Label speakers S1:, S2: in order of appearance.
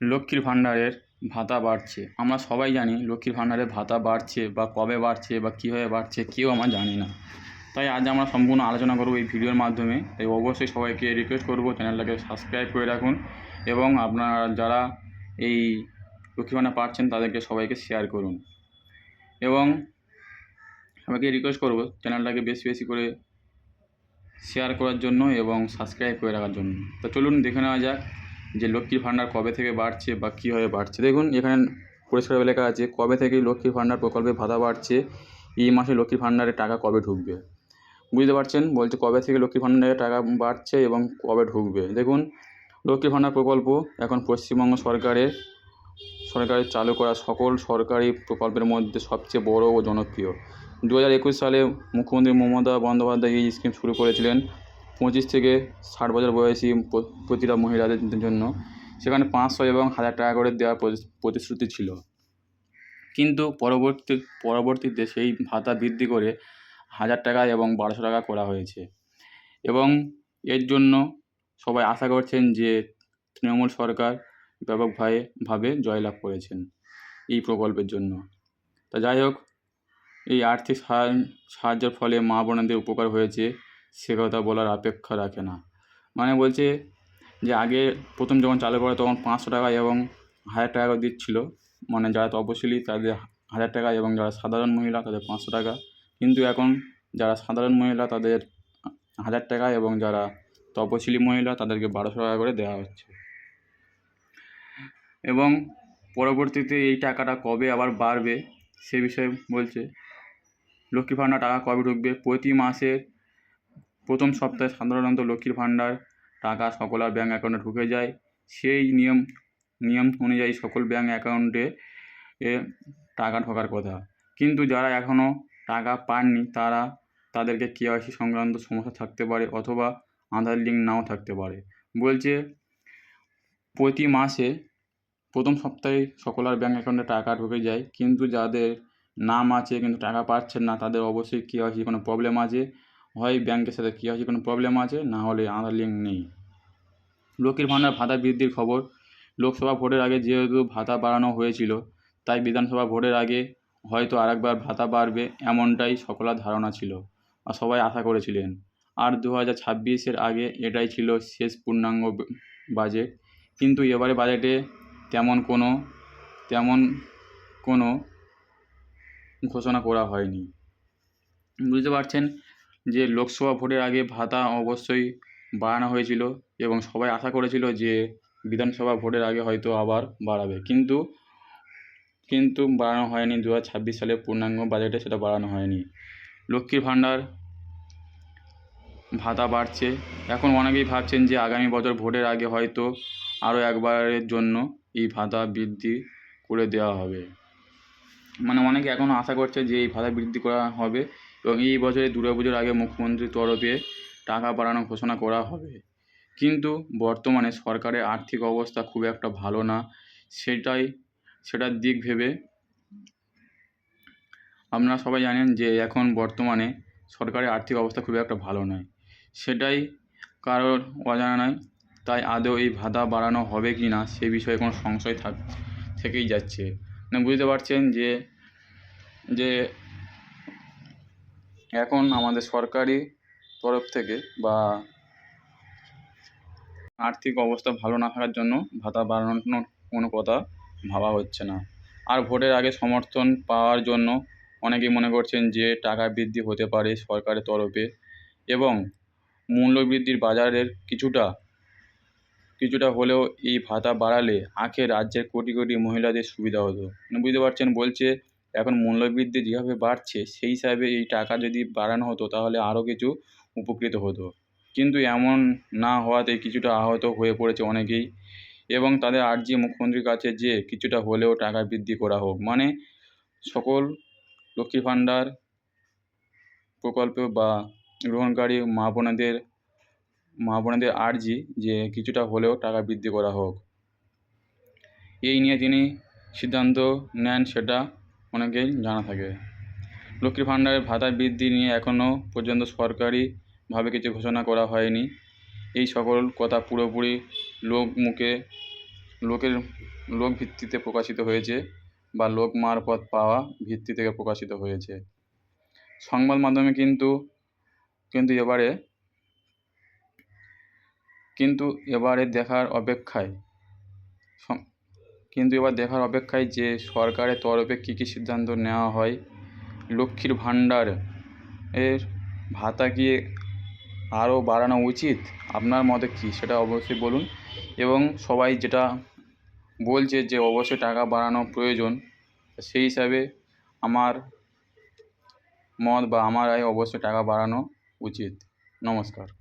S1: লক্ষ্মীর ভাণ্ডারের ভাতা বাড়ছে। আমরা সবাই জানি লক্ষ্মীর ভাণ্ডারের ভাতা বাড়ছে বা কবে বাড়ছে বা কীভাবে বাড়ছে, কেউ আমরা জানি না। তাই আজ আমরা সম্পূর্ণ আলোচনা করব এই ভিডিওর মাধ্যমে। তাই অবশ্যই সবাইকে রিকোয়েস্ট করব চ্যানেলটাকে সাবস্ক্রাইব করে রাখুন এবং আপনারা যারা এই লক্ষ্মী ভাণ্ডার পাচ্ছেন তাদেরকে সবাইকে শেয়ার করুন। এবং সবাইকে রিকোয়েস্ট করব চ্যানেলটাকে বেশি বেশি করে শেয়ার করার জন্য এবং সাবস্ক্রাইব করে রাখার জন্য। তো চলুন দেখে নেওয়া যাক যে লক্ষ্মীর ভাণ্ডার কবে থেকে বাড়ছে বা কীভাবে বাড়ছে। দেখুন, এখানে পরিষ্কারভাবে লেখা আছে, কবে থেকে লক্ষ্মীর ভাণ্ডার প্রকল্পে ভাতা বাড়ছে, এই মাসে লক্ষ্মীর ভাণ্ডারে টাকা কবে ঢুকবে? বুঝতে পারছেন? বলছে কবে থেকে লক্ষ্মীর ভাণ্ডারে টাকা বাড়ছে এবং কবে ঢুকবে? দেখুন, লক্ষ্মীর ভাণ্ডার প্রকল্প এখন পশ্চিমবঙ্গ সরকারের সরকারের চালু করা সকল সরকারি প্রকল্পের মধ্যে সবচেয়ে বড় ও জনপ্রিয়। দু হাজার একুশ সালে মুখ্যমন্ত্রী মমতা বন্দ্যোপাধ্যায় এই স্কিম শুরু করেছিলেন। পঁচিশ থেকে ষাট বছর বয়সী প্রতিটা মহিলাদের জন্য সেখানে পাঁচশো এবং হাজার টাকা করে দেওয়ার প্রতিশ্রুতি ছিল। কিন্তু পরবর্তী পরবর্তীতে সেই ভাতা বৃদ্ধি করে হাজার টাকা এবং বারোশো টাকা করা হয়েছে। এবং এর জন্য সবাই আশা করছেন যে তৃণমূল সরকার ব্যাপকভাবে ভাবে জয়লাভ করেছেন এই প্রকল্পের জন্য। তা যাই হোক, এই আর্থিক সাহায্য, সাহায্যের ফলে মা বোনেদের উপকার হয়েছে। সে কথা বলার অপেক্ষা রাখে না। মানে বলছে যে আগে প্রথম যখন চালু করে তখন পাঁচশো টাকা এবং হাজার টাকা দিচ্ছিল। মানে যারা তপশিলি তাদের হাজার টাকা এবং যারা সাধারণ মহিলা তাদের পাঁচশো টাকা। কিন্তু এখন যারা সাধারণ মহিলা তাদের হাজার টাকা এবং যারা তপশিলি মহিলা তাদেরকে বারোশো টাকা করে দেওয়া হচ্ছে। এবং পরবর্তীতে এই টাকাটা কবে আবার বাড়বে সে বিষয়ে বলছে লক্ষ্মী ভাণ্ডার টাকা কবে ঢুকবে? প্রতি মাসের প্রথম সপ্তাহে সাধারণত লক্ষ্মীর ভাণ্ডার, টাকা সকলের ব্যাঙ্ক অ্যাকাউন্টে ঢুকে যায়। সেই নিয়ম নিয়ম অনুযায়ী সকল ব্যাঙ্ক অ্যাকাউন্টে এ টাকা ঢোকার কথা। কিন্তু যারা এখনও টাকা পাননি, তারা তাদেরকে কেওয়াইসি সংক্রান্ত সমস্যা থাকতে পারে অথবা আধার লিঙ্ক নাও থাকতে পারে। বলছে, প্রতি মাসে প্রথম সপ্তাহে সকলের ব্যাঙ্ক অ্যাকাউন্টে টাকা ঢুকে যায়। কিন্তু যাদের নাম আছে, কিন্তু টাকা পাচ্ছেন না, তাদের অবশ্যই কেওয়াইসি কোনো প্রবলেম আছে। হয় ব্যাংকের সাথে কেওয়াইসি কোনো প্রবলেম আছে? না হলে আধার লিঙ্ক নেই। লক্ষ্মীর ভাণ্ডার, ভাতা বৃদ্ধির খবর। লোকসভা ভোটের আগে যেহেতু ভাতা বাড়ানো হয়েছিল, তাই বিধানসভা ভোটের আগে হয়তো আরেকবার ভাতা বাড়বে এমনটাই সকলের ধারণা ছিল আর সবাই আশা করেছিলেন। আর দু হাজার ছাব্বিশের আগে এটাই ছিল শেষ পূর্ণাঙ্গ বাজেট। কিন্তু এবারে বাজেটে তেমন কোনো তেমন কোনো ঘোষণা করা হয়নি। বুঝতে পারছেন? যে লোকসভা ভোটের আগে ভাতা অবশ্যই বাড়ানো হয়েছিল এবং সবাই আশা করেছিল যে বিধানসভা ভোটের আগে হয়তো আবার বাড়াবে। কিন্তু কিন্তু বাড়ানো হয়নি। দু হাজার ছাব্বিশ সালে পূর্ণাঙ্গ বাজেটে সেটা বাড়ানো হয়নি। লক্ষ্মীর ভাণ্ডার ভাতা বাড়ছে। এখন অনেকেই ভাবছেন যে আগামী বছর ভোটের আগে হয়তো আরও একবারের জন্য এই ভাতা বৃদ্ধি করে দেওয়া হবে। মানে অনেকে এখনও আশা করছে যে এই ভাতা বৃদ্ধি করা হবে। এবং এই বছরে দুর্গাপুজোর আগে মুখ্যমন্ত্রীর তরফে টাকা বাড়ানোর ঘোষণা করা হবে। কিন্তু বর্তমানে সরকারের আর্থিক অবস্থা খুব একটা ভালো না। সেটাই, সেটার দিক ভেবে আপনারা সবাই জানেন যে এখন বর্তমানে সরকারের আর্থিক অবস্থা খুব একটা ভালো নয়। সেটাই কারোর অজানা নয়, তাই আদৌ এই ভাতা বাড়ানো হবে কি না সে বিষয়ে কোনো সংশয় থাক, থেকেই যাচ্ছে। মানে বুঝতে পারছেন যে যে এখন আমাদের সরকারি তরফ থেকে বা আর্থিক অবস্থা ভালো না থাকার জন্য ভাতা বাড়ানোর কোনো কথা ভাবা হচ্ছে না। আর ভোটের আগে সমর্থন পাওয়ার জন্য অনেকেই মনে করছেন যে টাকা বৃদ্ধি হতে পারে সরকারের তরফে এবং মূল্যবৃদ্ধির বাজারের কিছুটা কিছুটা হলেও এই ভাতা বাড়ালে আখে রাজ্যের কোটি কোটি মহিলাদের সুবিধা হতো। বুঝতে পারছেন বলছে এখন মূল্যবৃদ্ধি যেভাবে বাড়ছে, সেই হিসাবে এই টাকা যদি বাড়ানো হতো তাহলে আরও কিছু উপকৃত হতো। কিন্তু এমন না হওয়াতে কিছুটা আহত হয়ে পড়েছে অনেকেই এবং তাদের আর্জি মুখ্যমন্ত্রীর কাছে যে কিছুটা হলেও টাকা বৃদ্ধি করা হোক। মানে সকল লক্ষ্মী ভাণ্ডার প্রকল্প বা গ্রহণকারী মা বোনেদের মা বোনেদের আর্জি যে কিছুটা হলেও টাকা বৃদ্ধি করা হোক। এই নিয়ে তিনি সিদ্ধান্ত নেন সেটা অনেকেই জানা থাকে। লক্ষ্মীর ভাণ্ডারের ভাতা বৃদ্ধি নিয়ে এখনও পর্যন্ত সরকারিভাবে কিছু ঘোষণা করা হয়নি। এই সকল কথা পুরোপুরি লোক মুখে, লোকের লোক ভিত্তিতে প্রকাশিত হয়েছে বা লোক মারফত পাওয়া ভিত্তি থেকে প্রকাশিত হয়েছে। সংবাদ মাধ্যমে কিন্তু কিন্তু এবারে কিন্তু এবারে দেখার অপেক্ষায় কিন্তু এবার দেখার অপেক্ষায় যে সরকারের তরফে কী কী সিদ্ধান্ত নেওয়া হয়, লক্ষ্মীর ভাণ্ডার এর ভাতা কি আরও বাড়ানো উচিত? আপনার মতে কী? সেটা অবশ্যই বলুন। এবং সবাই যেটা বলছে যে অবশ্যই টাকা বাড়ানো প্রয়োজন, সেই হিসাবে আমার মত বা আমার আয় অবশ্যই টাকা বাড়ানো উচিত। নমস্কার।